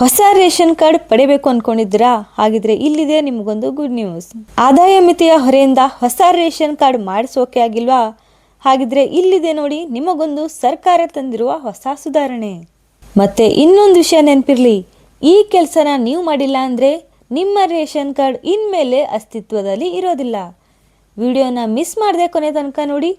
ಹೊಸ ration card ಪಡೆಯಬೇಕು ಅನ್ಕೊಂಡಿದ್ದೀರಾ? ಹಾಗಿದ್ರೆ ಇಲ್ಲಿದೆ ನಿಮಗೊಂದು ಗುಡ್ ನ್ಯೂಸ್ ಆದಾಯ ಮಿತಿಯ ಹೊರೆಯಿಂದ ಹೊಸ ರೇಷನ್ ಕಾರ್ಡ್ ಮಾಡಿಸೋಕೆ ಆಗಿಲ್ವಾ? ಹಾಗಿದ್ರೆ ಇಲ್ಲಿದೆ ನೋಡಿ ನಿಮಗೊಂದು ಸರ್ಕಾರ ತಂದಿರುವ ಹೊಸ ಸುಧಾರಣೆ. ಮತ್ತೆ ಇನ್ನೊಂದು ವಿಷಯ ನೆನಪಿರ್ಲಿ. ಈ ಕೆಲಸನ ನೀವು ಮಾಡಿಲ್ಲ ಅಂದ್ರೆ ನಿಮ್ಮ ರೇಷನ್ ಕಾರ್ಡ್ ಇನ್ಮೇಲೆ ಅಸ್ತಿತ್ವದಲ್ಲಿ ಇರೋದಿಲ್ಲ. ವಿಡಿಯೋನ ಮಿಸ್ ಮಾಡದೆ ಕೊನೆ ತನಕ ನೋಡಿ.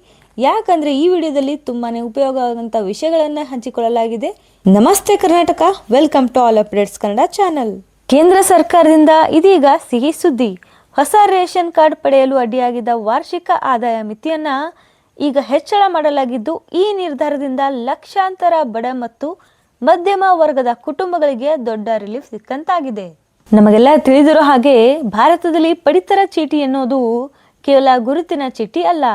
ಯಾಕಂದ್ರೆ ಈ ವಿಡಿಯೋದಲ್ಲಿ ತುಂಬಾನೇ ಉಪಯೋಗ ಆಗುವಂತ ವಿಷಯಗಳನ್ನು ಹಂಚಿಕೊಳ್ಳಲಾಗಿದೆ. ನಮಸ್ತೆ Karnataka welcome to all updates Kannada channel ಕೇಂದ್ರ ಸರ್ಕಾರದಿಂದ ಇದೀಗ ಸಿಹಿ ಸುದ್ದಿ. ಹೊಸ ರೇಷನ್ ಕಾರ್ಡ್ ಪಡೆಯಲು ಅಡ್ಡಿಯಾಗಿದ್ದ ವಾರ್ಷಿಕ ಆದಾಯ ಮಿತಿಯನ್ನ ಈಗ ಹೆಚ್ಚಳ ಮಾಡಲಾಗಿದ್ದು, ಈ ನಿರ್ಧಾರದಿಂದ ಲಕ್ಷಾಂತರ ಬಡ ಮತ್ತು ಮಧ್ಯಮ ವರ್ಗದ ಕುಟುಂಬಗಳಿಗೆ ದೊಡ್ಡ ರಿಲೀಫ್ ಸಿಕ್ಕಂತಾಗಿದೆ. ನಮಗೆಲ್ಲ ತಿಳಿದಿರೋ ಹಾಗೆ ಭಾರತದಲ್ಲಿ ಪಡಿತರ ಚೀಟಿ ಎನ್ನುವುದು ಕೇವಲ ಗುರುತಿನ ಚೀಟಿ ಅಲ್ಲ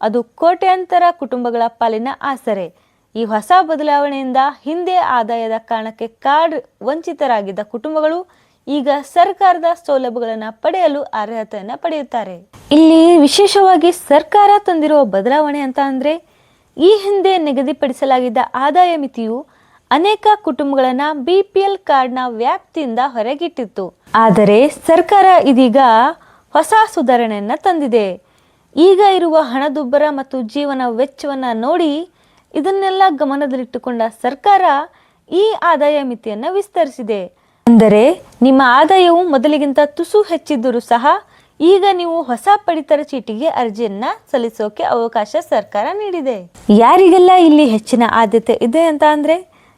ಅದು ಕೋಟ್ಯಾಂತರ ಕುಟುಂಬಗಳ ಪಾಲಿನ ಆಸರೆ. ಈ ಹೊಸ ಬದಲಾವಣೆಯಿಂದ ಹಿಂದೆ ಆದಾಯದ ಕಾರಣಕ್ಕೆ ಕಾರ್ಡ್ ವಂಚಿತರಾಗಿದ್ದ ಕುಟುಂಬಗಳು ಈಗ ಸರ್ಕಾರದ ಸೌಲಭ್ಯಗಳನ್ನು ಪಡೆಯಲು ಅರ್ಹತೆಯನ್ನು ಪಡೆಯುತ್ತಾರೆ. ಇಲ್ಲಿ ವಿಶೇಷವಾಗಿ ಸರ್ಕಾರ ತಂದಿರುವ ಬದಲಾವಣೆ ಅಂತ ಅಂದರೆ, ಈ ಹಿಂದೆ ನಿಗದಿಪಡಿಸಲಾಗಿದ್ದ ಆದಾಯ ಮಿತಿಯು ಅನೇಕ ಕುಟುಂಬಗಳನ್ನ ಬಿ ಪಿ ಎಲ್ ಕಾರ್ಡ್ನ ವ್ಯಾಪ್ತಿಯಿಂದ ಹೊರಗಿಟ್ಟಿತ್ತು. ಆದರೆ ಸರ್ಕಾರ ಇದೀಗ ಹೊಸ ಸುಧಾರಣೆಯನ್ನು ತಂದಿದೆ. ಈಗ ಇರುವ ಹಣದುಬ್ಬರ ಮತ್ತು ಜೀವನ ವೆಚ್ಚವನ್ನು ನೋಡಿ ಇದನ್ನೆಲ್ಲ ಗಮನದಲ್ಲಿಟ್ಟುಕೊಂಡ ಸರ್ಕಾರ ಈ ಆದಾಯ ಮಿತಿಯನ್ನು ವಿಸ್ತರಿಸಿದೆ. ಅಂದರೆ ನಿಮ್ಮ ಆದಾಯವು ಮೊದಲಿಗಿಂತ ತುಸು ಹೆಚ್ಚಿದ್ದರೂ ಸಹ ಈಗ ನೀವು ಹೊಸ ಪಡಿತರ ಚೀಟಿಗೆ ಅರ್ಜಿಯನ್ನ ಸಲ್ಲಿಸೋಕೆ ಅವಕಾಶ ಸರ್ಕಾರ ನೀಡಿದೆ. ಯಾರಿಗೆಲ್ಲ ಇಲ್ಲಿ ಹೆಚ್ಚಿನ ಆದ್ಯತೆ ಇದೆ ಅಂತ ಅಂದರೆ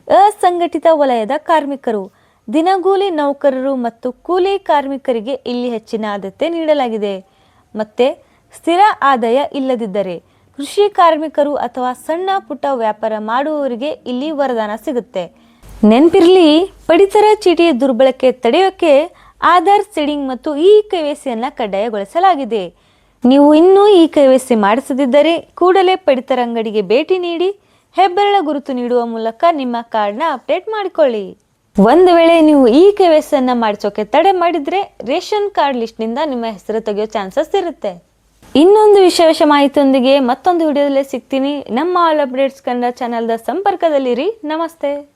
ಅಸಂಘಟಿತ ವಲಯದ ಕಾರ್ಮಿಕರು. ದಿನಗೂಲಿ ನೌಕರರು ಮತ್ತು ಕೂಲಿ ಕಾರ್ಮಿಕರಿಗೆ ಇಲ್ಲಿ ಹೆಚ್ಚಿನ ಆದ್ಯತೆ ನೀಡಲಾಗಿದೆ. ಮತ್ತೆ ಸ್ಥಿರ ಆದಾಯ ಇಲ್ಲದಿದ್ದರೆ ಕೃಷಿ ಕಾರ್ಮಿಕರು ಅಥವಾ ಸಣ್ಣ ಪುಟ್ಟ ವ್ಯಾಪಾರ ಮಾಡುವವರಿಗೆ ಇಲ್ಲಿ ವರದಾನ ಸಿಗುತ್ತೆ. ನೆನಪಿರಲಿ, ಪಡಿತರ ಚೀಟಿ ದುರ್ಬಳಕೆ ತಡೆಯೋಕೆ ಆಧಾರ್ ಸೀಡಿಂಗ್ ಮತ್ತು ಇ ಕೆವೈಸಿಯನ್ನು ಕಡ್ಡಾಯಗೊಳಿಸಲಾಗಿದೆ. ನೀವು ಇನ್ನೂ ಇ ಕೆವೈಸಿ ಮಾಡಿಸದಿದ್ದರೆ ಕೂಡಲೇ ಪಡಿತರ ಅಂಗಡಿಗೆ ಭೇಟಿ ನೀಡಿ, ಹೆಬ್ಬೆರಳ ಗುರುತು ನೀಡುವ ಮೂಲಕ ನಿಮ್ಮ ಕಾರ್ಡ್ನ ಅಪ್ಡೇಟ್ ಮಾಡಿಕೊಳ್ಳಿ. ಒಂದು ವೇಳೆ ನೀವು ಇ ಕೆವೈಸಿಯನ್ನು ಮಾಡಿಸೋಕೆ ತಡೆ ಮಾಡಿದರೆ ರೇಷನ್ ಕಾರ್ಡ್ ಲಿಸ್ಟ್ನಿಂದ ನಿಮ್ಮ ಹೆಸರು ತೆಗೆಯೋ ಚಾನ್ಸಸ್ ಇರುತ್ತೆ. ಇನ್ನೊಂದು ವಿಶೇಷ ಮಾಹಿತಿಯೊಂದಿಗೆ ಮತ್ತೊಂದು ವಿಡಿಯೋದಲ್ಲೇ ಸಿಗ್ತೀನಿ. ನಮ್ಮ ಆಲ್ ಅಪ್ಡೇಟ್ಸ್ ಕನ್ನಡ ಚಾನಲ್ದ ಸಂಪರ್ಕದಲ್ಲಿರಿ. ನಮಸ್ತೆ.